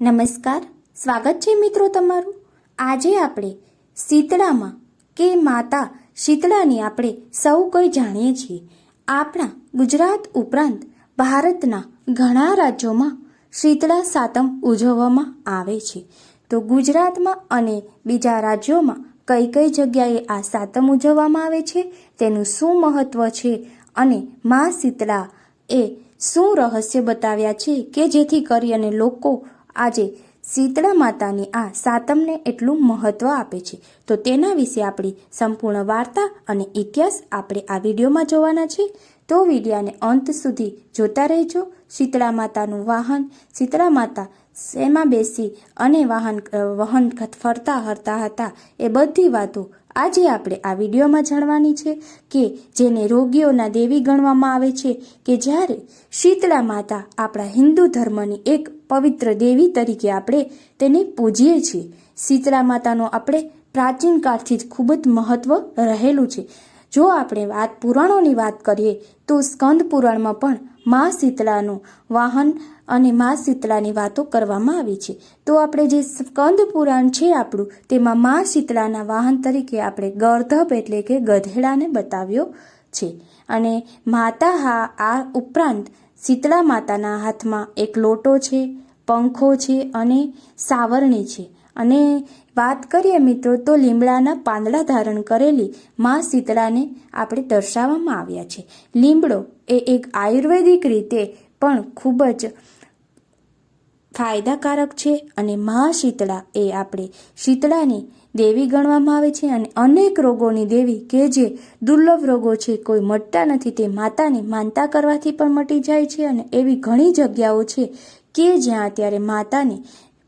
નમસ્કાર, સ્વાગત છે મિત્રો તમારું. આજે આપણે શીતળામાં કે માતા શીતળાની આપણે સૌ કોઈ જાણીએ છીએ. આપણા ગુજરાત ઉપરાંત ભારતના ઘણા રાજ્યોમાં શીતળા સાતમ ઉજવવામાં આવે છે. તો ગુજરાતમાં અને બીજા રાજ્યોમાં કઈ કઈ જગ્યાએ આ સાતમ ઉજવવામાં આવે છે, તેનું શું મહત્વ છે અને મા શીતળા એ શું રહસ્ય બતાવ્યા છે કે જેથી કરી અને લોકો આજે શીતળા માતાની આ સાતમને એટલું મહત્વ આપે છે. તો તેના વિશે આપણી સંપૂર્ણ વાર્તા અને ઇતિહાસ આપણે આ વિડીયોમાં જોવાના છે. તો વિડીયાને અંત સુધી જોતા રહેજો. શીતળા માતાનું વાહન, શીતળા માતા શેમાં બેસી અને વાહન વહન ફરતા હરતા હતા એ બધી વાતો આજે આપણે આ વિડીયોમાં જાણવાની છે કે જેને રોગીઓના દેવી ગણવામાં આવે છે કે જ્યારે શીતળા માતા આપણા હિન્દુ ધર્મની એક પવિત્ર દેવી તરીકે આપણે તેને પૂજીએ છીએ. શીતળા માતાનો આપણે પ્રાચીન કાળથી જ ખૂબ જ મહત્વ રહેલું છે. જો આપણે વાત પુરાણોની વાત કરીએ, તો સ્કંદ પુરાણમાં પણ મા શીતળાનું વાહન અને મા શીતળાની વાતો કરવામાં આવી છે. તો આપણે જે સ્કંદ પુરાણ છે આપણું, તેમાં મા શીતળાના વાહન તરીકે આપણે ગર્ધપ એટલે કે ગધેડાને બતાવ્યો છે. અને માતા હા આ ઉપરાંત શીતળા માતાના હાથમાં એક લોટો છે, પંખો છે અને સાવરણી છે. અને વાત કરીએ મિત્રો તો લીમડાના પાંદડા ધારણ કરેલી મા શીતળાને આપણે દર્શાવવામાં આવ્યા છે. લીમડો એ એક આયુર્વેદિક રીતે પણ ખૂબ જ ફાયદાકારક છે અને મહાશીતળા એ આપણે શીતળાની દેવી ગણવામાં આવે છે અને અનેક રોગોની દેવી કે જે દુર્લભ રોગો છે, કોઈ મટતા નથી, તે માતાની માનતા કરવાથી પણ મટી જાય છે અને એવી ઘણી જગ્યાઓ છે કે જ્યાં અત્યારે માતાને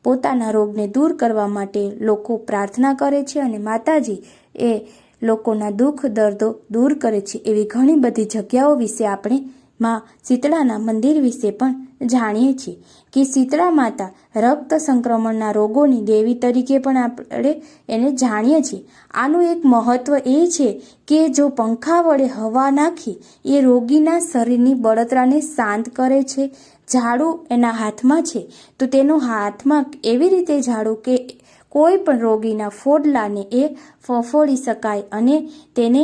પોતાના રોગને દૂર કરવા માટે લોકો પ્રાર્થના કરે છે અને માતાજી એ લોકોના દુઃખ, દર્દો દૂર કરે છે. એવી ઘણી બધી જગ્યાઓ વિશે આપણે માં શીતળાના મંદિર વિશે પણ જાણીએ છીએ કે શીતળા માતા રક્ત સંક્રમણના રોગોની દેવી તરીકે પણ આપણે એને જાણીએ છીએ. આનું એક મહત્વ એ છે કે જો પંખા વડે હવા નાખી, એ રોગીના શરીરની બળતરાને શાંત કરે છે. ઝાડુ એના હાથમાં છે. તો તેનો હાથમાં એવી રીતે ઝાડુ કે કોઈ પણ રોગીના ફોડલાને એ ફફોડી શકાય અને તેને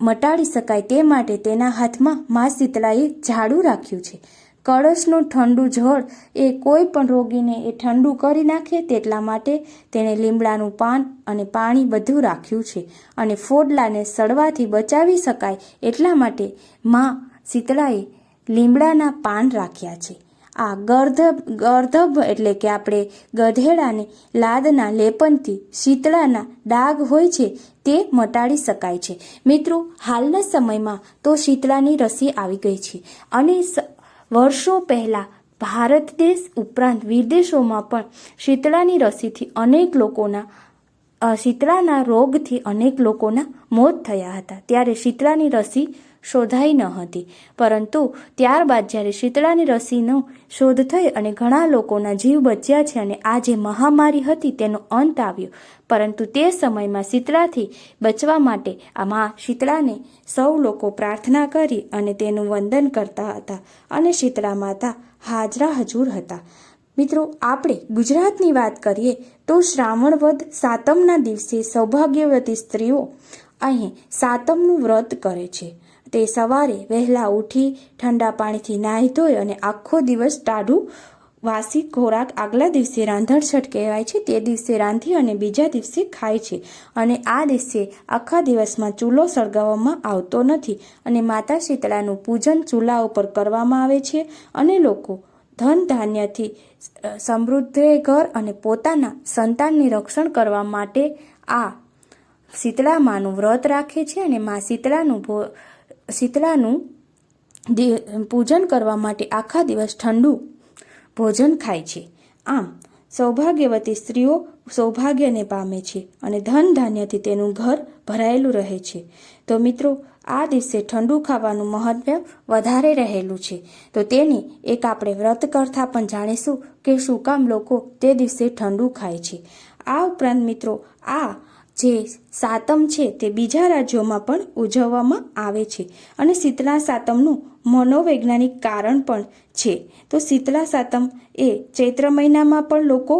મટાડી શકાય તે માટે તેના હાથમાં મા શીતળાએ ઝાડુ રાખ્યું છે. કળશનું ઠંડુ જળ એ કોઈ પણ રોગીને એ ઠંડુ કરી નાખે તેટલા માટે તેણે લીમડાનું પાન અને પાણી બધું રાખ્યું છે અને ફોડલાને સડવાથી બચાવી શકાય એટલા માટે મા શીતળાએ લીમડાના પાન રાખ્યા છે. આ ગર્ધ ગર્ધબ એટલે કે આપણે ગધેડાને લાદના લેપનથી શીતળાના ડાઘ હોય છે તે મટાડી શકાય છે. મિત્રો, હાલના સમયમાં તો શીતળાની રસી આવી ગઈ છે અને વર્ષો પહેલાં ભારત દેશ ઉપરાંત વિદેશોમાં પણ શીતળાની રસીથી અનેક લોકોના શીતળાના રોગથી અનેક લોકોના મોત થયા હતા. ત્યારે શીતળાની રસી શોધાઈ ન હતી. પરંતુ ત્યારબાદ જ્યારે શીતળાની રસીનો શોધ થઈ અને ઘણા લોકોના જીવ બચ્યા છે અને આ જે મહામારી હતી તેનો અંત આવ્યો. પરંતુ તે સમયમાં શીતળાથી બચવા માટે આ મા શીતળાને સૌ લોકો પ્રાર્થના કરી અને તેનું વંદન કરતા હતા અને શીતળા માતા હાજરા હજુર હતા. મિત્રો, આપણે ગુજરાતની વાત કરીએ તો શ્રાવણ વદ સાતમના દિવસે સૌભાગ્યવતી સ્ત્રીઓ અહીં સાતમનું વ્રત કરે છે. તે સવારે વહેલા ઉઠી ઠંડા પાણીથી નાહી ધોઈ અને આખો દિવસ ટાઢું વાસી ખોરાક આગલા દિવસે રાંધણછટ કહેવાય છે. તે દિવસે રાંધી અને બીજા દિવસે ખાય છે. અને આ દિવસે આખા દિવસમાં ચૂલો સળગાવવામાં આવતો નથી અને માતા શીતળાનું પૂજન ચૂલા ઉપર કરવામાં આવે છે અને લોકો ધન ધાન્યથી સમૃદ્ધ ઘર અને પોતાના સંતાનની રક્ષણ કરવા માટે આ શીતળા માનું વ્રત રાખે છે અને મા શીતળાનું શીતળાનું પૂજન કરવા માટે આખા દિવસ ઠંડુ ભોજન ખાય છે. આમ, સૌભાગ્યવતી સ્ત્રીઓ સૌભાગ્યને પામે છે અને ધન ધાન્યથી તેનું ઘર ભરાયેલું રહે છે. તો મિત્રો, આ દિવસે ઠંડુ ખાવાનું મહત્વ વધારે રહેલું છે. તો તેની એક આપણે વ્રત કરતા પણ જાણીશું કે શું કામ લોકો તે દિવસે ઠંડુ ખાય છે. આ ઉપરાંત મિત્રો, આ જે સાતમ છે તે બીજા રાજ્યોમાં પણ ઉજવવામાં આવે છે. અને શીતળા સાતમનું મનોવૈજ્ઞાનિક કારણ પણ છે. તો શીતળા સાતમ એ ચૈત્ર મહિનામાં પણ લોકો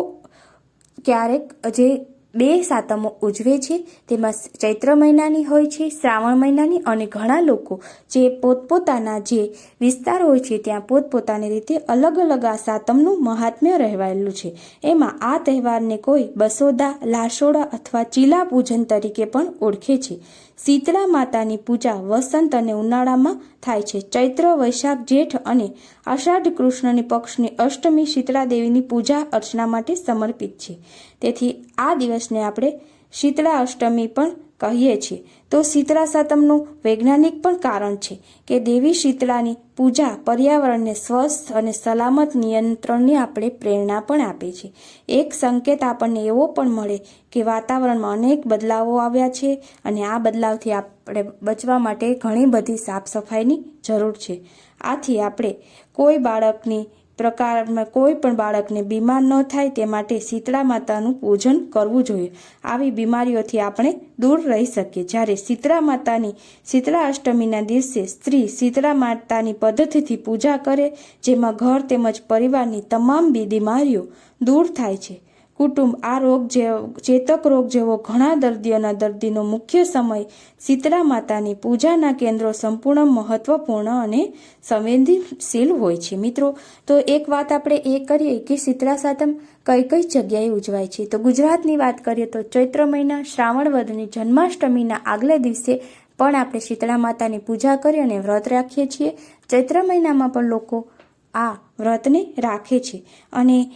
ક્યારેક જે બે સાતમો ઉજવે છે. તેમાં ચૈત્ર મહિનાની હોય છે, શ્રાવણ મહિનાની અને ઘણા લોકો જે પોતપોતાના જે વિસ્તાર હોય છે, ત્યાં પોતપોતાની રીતે અલગ અલગ આ સાતમનું મહાત્મ્ય રહેવાયેલું છે. એમાં આ તહેવારને કોઈ બસોદા લાશોડા અથવા ચીલા પૂજન તરીકે પણ ઓળખે છે. શીતળા માતાની પૂજા વસંત અને ઉનાળામાં થાય છે. ચૈત્ર, વૈશાખ, જેઠ અને અષાઢ કૃષ્ણની પક્ષની અષ્ટમી શીતળા દેવીની પૂજા અર્ચના માટે સમર્પિત છે. તેથી આ દિવસને આપણે શીતળા અષ્ટમી પણ કહીએ છીએ. તો શીતળા સાતમનું વૈજ્ઞાનિક પણ કારણ છે કે દેવી શીતળાની પૂજા પર્યાવરણને સ્વસ્થ અને સલામત નિયંત્રણની આપણે પ્રેરણા પણ આપે છે. એક સંકેત આપણને એવો પણ મળે કે વાતાવરણમાં અનેક બદલાવો આવ્યા છે અને આ બદલાવથી આપણે બચવા માટે ઘણી બધી સાફ સફાઈની જરૂર છે. આથી આપણે કોઈ બાળકની પ્રકારમાં કોઈ પણ બાળકને બીમાર ન થાય તે માટે શીતળા માતાનું પૂજન કરવું જોઈએ. આવી બીમારીઓથી આપણે દૂર રહી શકીએ. જ્યારે શીતળા માતાની, શીતળા અષ્ટમીના દિવસે સ્ત્રી શીતળા માતાની પદ્ધતિથી પૂજા કરે, જેમાં ઘર તેમજ પરિવારની તમામ બીમારીઓ દૂર થાય છે. કુટુંબ આ રોગ જેવો, ચેતક રોગ જેવો ઘણા દર્દીઓના દર્દીનો મુખ્ય સમય શીતળા માતાની પૂજાના કેન્દ્રો સંપૂર્ણ મહત્વપૂર્ણ અને સંવેદનશીલ હોય છે. મિત્રો, તો એક વાત આપણે એ કરીએ કે શીતળા સાતમ કઈ કઈ જગ્યાએ ઉજવાય છે? તો ગુજરાતની વાત કરીએ તો ચૈત્ર મહિના, શ્રાવણ વધની જન્માષ્ટમીના આગલે દિવસે પણ આપણે શીતળા માતાની પૂજા કરી અને વ્રત રાખીએ છીએ. ચૈત્ર મહિનામાં પણ લોકો આ વ્રતને રાખે છે. અને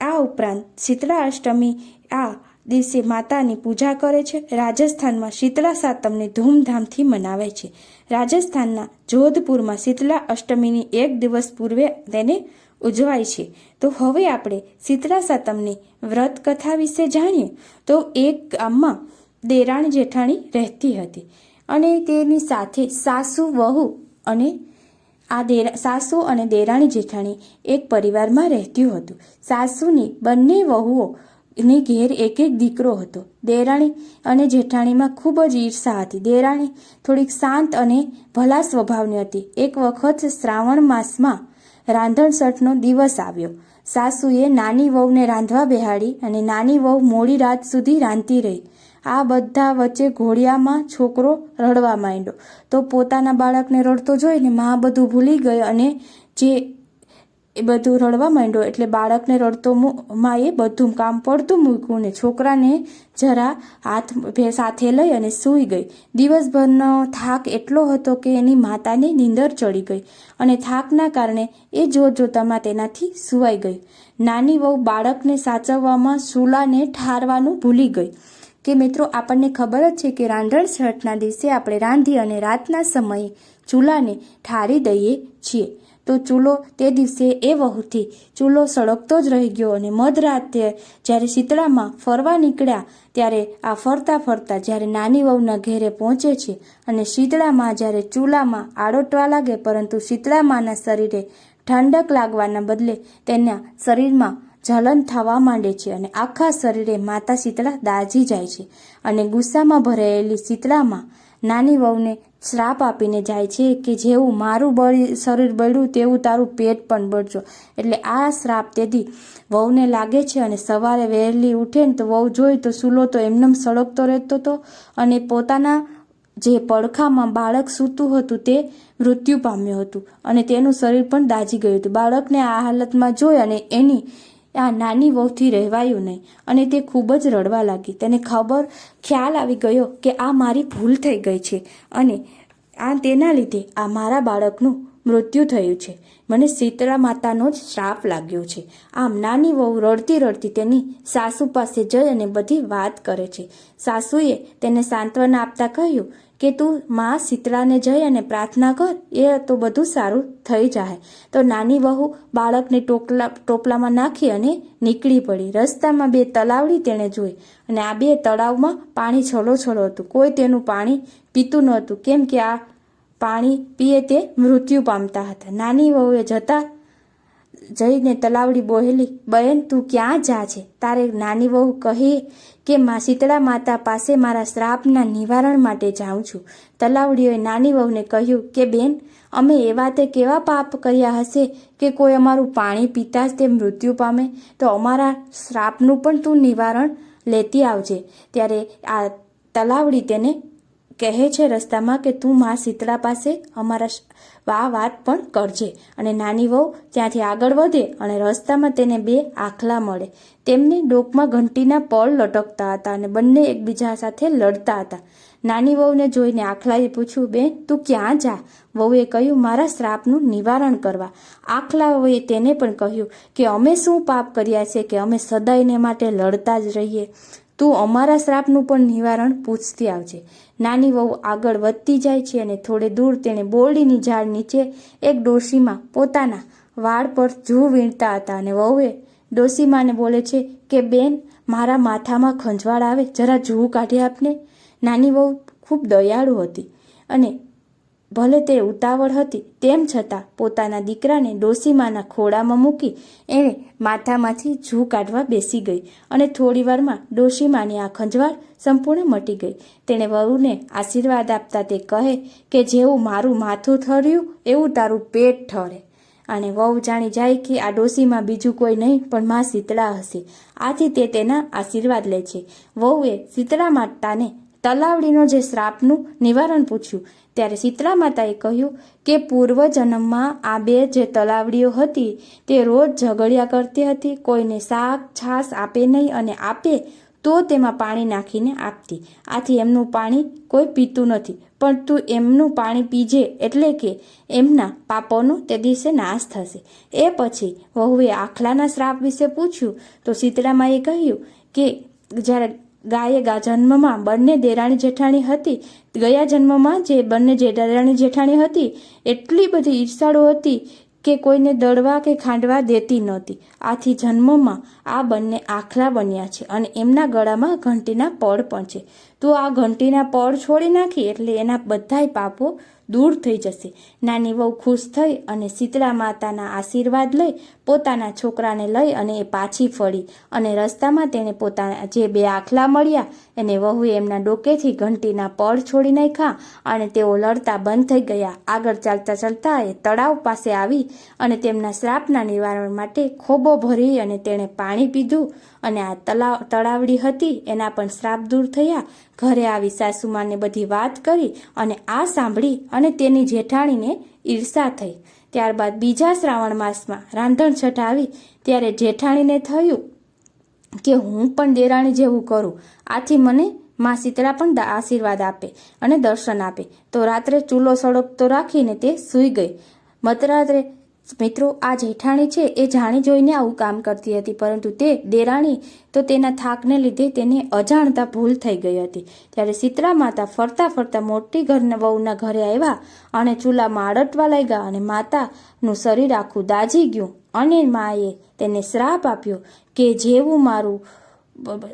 આ ઉપરાંત શીતળા અષ્ટમી આ દિવસે માતાની પૂજા કરે છે. રાજસ્થાનમાં શીતળા સાતમને ધૂમધામથી મનાવે છે. રાજસ્થાનના જોધપુરમાં શીતળા અષ્ટમીની એક દિવસ પૂર્વે તેને ઉજવાય છે. તો હવે આપણે શીતળા સાતમની વ્રત કથા વિશે જાણીએ. તો એક ગામમાં દેરાણી જેઠાણી રહેતી હતી અને તેની સાથે સાસુ, વહુ અને આ દેરા, સાસુ અને દેરાણી જેઠાણી એક પરિવારમાં રહેતું હતું. સાસુની બંને વહુઓ ની ઘેર એક એક દીકરો હતો. દેરાણી અને જેઠાણીમાં ખૂબ જ ઈર્ષા હતી. દેરાણી થોડીક શાંત અને ભલા સ્વભાવની હતી. એક વખત શ્રાવણ માસમાં રાંધણસઠનો દિવસ આવ્યો. સાસુએ નાની વહુને રાંધવા બેહાડી અને નાની વહુ મોડી રાત સુધી રાંધતી રહી. આ બધા વચ્ચે ઘોડિયામાં છોકરો રડવા માંડ્યો. તો પોતાના બાળકને રડતો જોઈને મા બધું ભૂલી ગઈ અને જે એ બધું રડવા માંડ્યો એટલે બાળકને રડતો માએ બધું કામ પડતું મૂક્યું ને છોકરાને જરા હાથ સાથે લઈ અને સૂઈ ગઈ. દિવસભરનો થાક એટલો હતો કે એની માતાને નીંદર ચડી ગઈ અને થાકના કારણે એ જોત જોતામાં તેનાથી સુવાઈ ગઈ. નાની વહુ બાળકને સાચવવામાં ચૂલાને ઠારવાનું ભૂલી ગઈ. કે મિત્રો, આપણને ખબર જ છે કે રાંધણ છઠના દિવસે આપણે રાંધી અને રાતના સમયે ચૂલાને ઠારી દઈએ છીએ. તો ચૂલો તે દિવસે એ વહુથી ચૂલો સળગતો જ રહી ગયો અને મધરાતે જ્યારે શીતળામાં ફરવા નીકળ્યા ત્યારે આ ફરતા ફરતા જ્યારે નાની વહુના ઘેરે પહોંચે છે અને શીતળામાં જ્યારે ચૂલામાં આડોટવા લાગે પરંતુ શીતળામાના શરીરે ઠંડક લાગવાના બદલે તેના શરીરમાં જલન થવા માંડે છે અને આખા શરીરે માતા શીતળા દાજી જાય છે અને ગુસ્સામાં ભરાયેલી શીતળામાં નાની વહુને શ્રાપ આપીને જાય છે કે જેવું મારું બળી શરીર બળ્યું તેવું તારું પેટ પણ બળજો. એટલે આ શ્રાપ તેથી વહુને લાગે છે અને સવારે વહેલી ઉઠે ને તો વહુ જોઈ તો સૂલો તો એમનેમ સળગતો રહેતો હતો અને પોતાના જે પડખામાં બાળક સૂતું હતું તે મૃત્યુ પામ્યું હતું અને તેનું શરીર પણ દાજી ગયું હતું. બાળકને આ હાલતમાં જોઈ અને એની આ નાની વહુથી રહેવાયું નહીં. અને તે ખૂબ જ રડવા લાગી. તેને ખબર, ખ્યાલ આવી ગયો કે આ મારી ભૂલ થઈ ગઈ છે. અને આ તેના લીધે આ મારા બાળકનું મૃત્યુ થયું છે. મને શીતળા માતાનો જ શ્રાપ લાગ્યો છે. આમ નાની વહુ રડતી રડતી તેની સાસુ પાસે જઈ અને બધી વાત કરે છે. સાસુએ તેને સાંત્વના આપતા કહ્યું કે તું માં શીતળાને જઈ અને પ્રાર્થના કર, એ તો બધું સારું થઈ જાય તો નાની વહુ બાળકને ટોપલા ટોપલામાં નાખી અને નીકળી પડી. રસ્તામાં બે તલાવડી તેણે જોઈ અને આ બે તળાવમાં પાણી છલો છલો હતું. કોઈ તેનું પાણી પીતું નહોતું. કેમ કે આ પાણી પીએ તે મૃત્યુ પામતા હતા. નાની વહુએ જતા જઈને તલાવડી બોહેલી, બહેન, તું ક્યાં જા છે? તારે નાની વહુ કહે કે, મા શીતળા માતા પાસે મારા શ્રાપના નિવારણ માટે જાઉં છું. તલાવડીઓએ નાની વહુને કહ્યું કે, બેન, અમે એવા તે કેવા પાપ કર્યા હશે કે કોઈ અમારું પાણી પીતા જ તે મૃત્યુ પામે? તો અમારા શ્રાપનું પણ તું નિવારણ લેતી આવજે. ત્યારે આ તલાવડી તેને કહે છે, રસ્તામાં કે તું મા શીતળા પાસે અમારા વા વાત પણ કરજે અને નાની વહુ ત્યાંથી આગળ વધે અને રસ્તામાં તેને બે આખલા મળે. તેમને ડોકમાં ઘંટીના પળ લટકતા હતા અને બંને એકબીજા સાથે લડતા હતા. નાની વહુને જોઈને આખલાએ પૂછ્યું, બેન, તું ક્યાં જા? વહુએ કહ્યું, મારા શ્રાપનું નિવારણ કરવા. આખલાઓએ તેને પણ કહ્યું કે, અમે શું પાપ કર્યા છે કે અમે સદાયને માટે લડતા જ રહીએ? તું અમારા શ્રાપનું પણ નિવારણ પૂછતી આવજે. નાની વહુ આગળ વધતી જાય છે અને થોડે દૂર તેણે બોરડીની ઝાડ નીચે એક ડોશીમાં પોતાના વાળ પર જૂ વીણતા હતા અને વહુએ ડોશીમાને બોલે છે કે, બેન, મારા માથામાં ખંજવાળ આવે. જરા જૂ કાઢી આપને. નાની વહુ ખૂબ દયાળુ હતી અને ભલે તે ઉતાવળ હતી, તેમ છતાં પોતાના દીકરાને ડોસીમાના ખોળામાં મૂકી એણે માથામાંથી જૂ કાઢવા બેસી ગઈ અને થોડીવારમાં ડોશીમાની આ ખંજવાળ સંપૂર્ણ મટી ગઈ. તેણે વહુને આશીર્વાદ આપતા તે કહે કે જેવું મારું માથું ઠર્યું, એવું તારું પેટ ઠરે. અને વહુ જાણી જાય કે આ ડોશીમાં બીજું કોઈ નહીં, પણ માં શીતળા હશે. આથી તે તેના આશીર્વાદ લે છે. વહુએ શીતળા માતાને તલાવડીનો જે શ્રાપનું નિવારણ પૂછ્યું ત્યારે શીતળા માતાએ કહ્યું કે પૂર્વ જન્મમાં આ બે જે તલાવડીઓ હતી તે રોજ ઝઘડ્યા કરતી હતી, કોઈને શાક, છાશ આપે નહીં અને આપે તો તેમાં પાણી નાખીને આપતી. આથી એમનું પાણી કોઈ પીતું નથી. પણ તું એમનું પાણી પીજે એટલે કે એમના પાપોનો તે દિવસે નાશ થશે. એ પછી વહુએ આખલાના શ્રાપ વિશે પૂછ્યું તો શીતળામાએ કહ્યું કે જ્યારે ગાયે ગા જન્મમાં બંને દેરાણી જેઠાણી હતી. ગયા જન્મમાં જે બંને દેરાણી જેઠાણી હતી, એટલી બધી ઈર્ષાળુ હતી કે કોઈને દળવા કે ખાંડવા દેતી નહોતી. આથી જન્મમાં આ બંને આખલા બન્યા છે અને એમના ગળામાં ઘંટીના પડ પણ છે. તો આ ઘંટીના પડ છોડી નાખી એટલે એના બધાય પાપો દૂર થઈ જશે. નાની વહુ ખુશ થઈ અને શીતળા માતાના આશીર્વાદ લઈ પોતાના છોકરાને લઈ અને એ પાછી ફળી અને રસ્તામાં તેણે પોતાના જે બે આખલા મળ્યા એને વહુએ એમના ડોકેથી ઘંટીના પળ છોડી નાખ્યા અને તેઓ લડતા બંધ થઈ ગયા. આગળ ચાલતા ચાલતા એ તળાવ પાસે આવી અને તેમના શ્રાપના નિવારણ માટે ખોબો ભરી અને તેણે પાણી પીધું અને આ તલાવ તળાવડી હતી. એના પણ શ્રાપ દૂર થયા. ઘરે આવી સાસુમાને બધી વાત કરી અને આ સાંભળી અને તેની જેઠાણીને ઈર્ષા થઈ. ત્યારબાદ બીજા શ્રાવણ માસમાં રાંધણ છઠ આવી. ત્યારે જેઠાણીને થયું કે હું પણ દેરાણી જેવું કરું. આથી મને માં શીતળા પણ આશીર્વાદ આપે અને દર્શન આપે. તો રાત્રે ચૂલો સળગતો રાખીને તે સૂઈ ગઈ. મધરાત્રે મિત્રો, આ જેઠાણી છે એ જાણી જોઈને આવું કામ કરતી હતી, પરંતુ તે દેરાણી તો તેના થાકને લીધે તેને અજાણતા ભૂલ થઈ ગઈ હતી. ત્યારે શીતળા માતા ફરતા ફરતા મોટી ઘરના વહુના ઘરે આવ્યા અને ચૂલામાં આડટવા લાગ્યા અને માતાનું શરીર આખું દાજી ગયું અને માએ તેને શ્રાપ આપ્યો કે જેવું મારું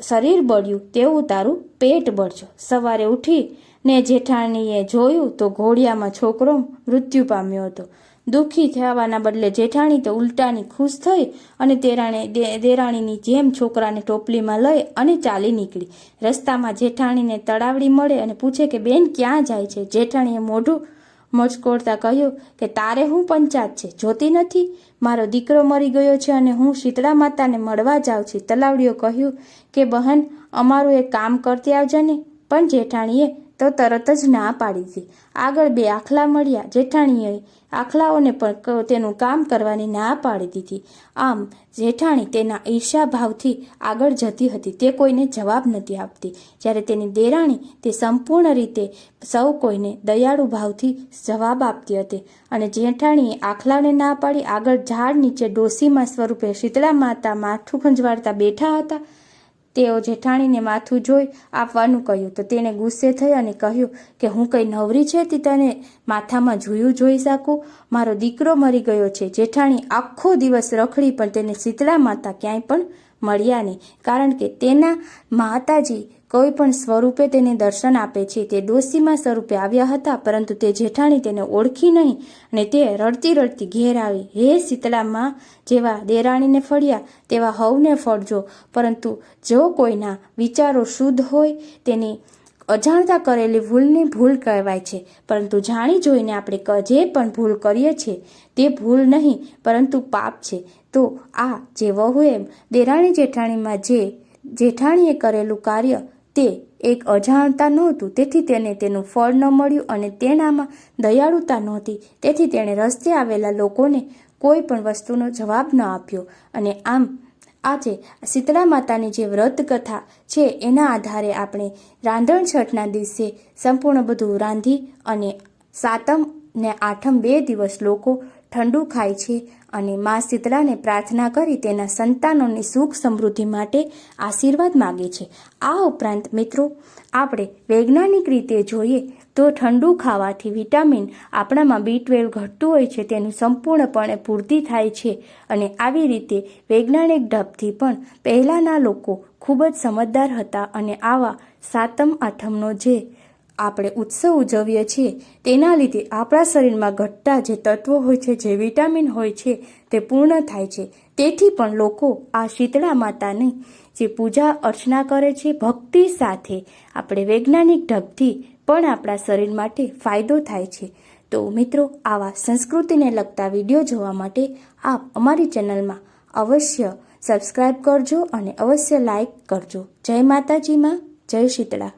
શરીર બળ્યું, તેવું તારું પેટ બળજો સવારે ઉઠી ને જેઠાણીએ જોયું તો ઘોડિયામાં છોકરો મૃત્યુ પામ્યો હતો. દુઃખી થવાના બદલે જેઠાણી તો ઉલટાની ખુશ થઈ અને તેરાણે દેરાણીની જેમ છોકરાને ટોપલીમાં લઈ અને ચાલી નીકળી. રસ્તામાં જેઠાણીને તળાવડી મળે અને પૂછે કે, બેન, ક્યાં જાય છે? જેઠાણીએ મોઢું મચકોડતા કહ્યું કે, તારે હું પંચાત છે? જોતી નથી? મારો દીકરો મરી ગયો છે અને હું શીતળા માતાને મળવા જાઉં છું. તલાવડીઓ કહ્યું કે, બહન, અમારું એક કામ કરતી આવજે ને. પણ જેઠાણીએ તો તરત જ ના પાડી હતી. આગળ બે આખલા મળ્યા. જેઠાણીએ આખલાઓને પણ તેનું કામ કરવાની ના પાડી દીધી. આમ, જેઠાણી તેના ઈર્ષા ભાવથી આગળ જતી હતી. તે કોઈને જવાબ નથી આપતી. જ્યારે તેની દેરાણી તે સંપૂર્ણ રીતે સૌ કોઈને દયાળુ ભાવથી જવાબ આપતી હતી. અને જેઠાણીએ આખલાને ના પાડી આગળ ઝાડ નીચે ડોસીમાં સ્વરૂપે શીતળા માતા માથું ખંજવાળતા બેઠા હતા. તેઓ જેઠાણીને માથું જોઈ આપવાનું કહ્યું. તો તેણે ગુસ્સે થઈ અને કહ્યું કે, હું કંઈ નવરી છે તે તને માથામાં જોયું જોઈ શકું? મારો દીકરો મરી ગયો છે. જેઠાણી આખો દિવસ રખડી પણ તેને શીતળા માતા ક્યાંય પણ મળ્યા નહીં. કારણ કે તેના માતાજી કોઈ પણ સ્વરૂપે તેને દર્શન આપે છે. તે ડોસીમાં સ્વરૂપે આવ્યા હતા, પરંતુ તે જેઠાણી તેને ઓળખી નહીં અને તે રડતી રડતી ઘેર આવી. હે શીતળામાં જેવા દેરાણીને ફળ્યા, તેવા હવને ફળજો. પરંતુ જો કોઈના વિચારો શુદ્ધ હોય, તેની અજાણતા કરેલી ભૂલની ભૂલ કહેવાય છે. પરંતુ જાણી જોઈને આપણે જે પણ ભૂલ કરીએ છીએ, તે ભૂલ નહીં, પરંતુ પાપ છે. તો આ જે વહુ એમ, દેરાણી જેઠાણીમાં જે જેઠાણીએ કરેલું કાર્ય તે એક અજાણતા નહોતું. તેથી તેને તેનું ફળ ન મળ્યું અને તેનામાં દયાળુતા નહોતી. તેથી તેણે રસ્તે આવેલા લોકોને કોઈ પણ વસ્તુનો જવાબ ન આપ્યો. અને આમ આજે શીતળા માતાની જે વ્રત કથા છે, એના આધારે આપણે રાંધણ છઠના દિવસે સંપૂર્ણ બધું રાંધી અને સાતમ ને આઠમ બે દિવસ લોકો ઠંડુ ખાય છે. અને મા શીતળાને પ્રાર્થના કરી તેના સંતાનોની સુખ સમૃદ્ધિ માટે આશીર્વાદ માગે છે. આ ઉપરાંત મિત્રો, આપણે વૈજ્ઞાનિક રીતે જોઈએ તો ઠંડુ ખાવાથી વિટામિન આપણામાં બી ટ્વેલ્વ ઘટતું હોય છે, તેનું સંપૂર્ણપણે પૂર્તિ થાય છે અને આવી રીતે વૈજ્ઞાનિક ઢબથી પણ પહેલાંના લોકો ખૂબ જ સમજદાર હતા અને આવા સાતમ આઠમનો જે આપણે ઉત્સવ ઉજવીએ છીએ, તેના લીધે આપણા શરીરમાં ઘટતા જે તત્વો હોય છે, જે વિટામિન હોય છે, તે પૂર્ણ થાય છે. તેથી પણ લોકો આ શીતળા માતાની જે પૂજા અર્ચના કરે છે, ભક્તિ સાથે આપણે વૈજ્ઞાનિક ઢબથી પણ આપણા શરીર માટે ફાયદો થાય છે. તો મિત્રો, આવા સંસ્કૃતિને લગતા વીડિયો જોવા માટે આપ અમારી ચેનલમાં અવશ્ય સબસ્ક્રાઈબ કરજો અને અવશ્ય લાઈક કરજો. જય માતાજીમાં જય શીતળા.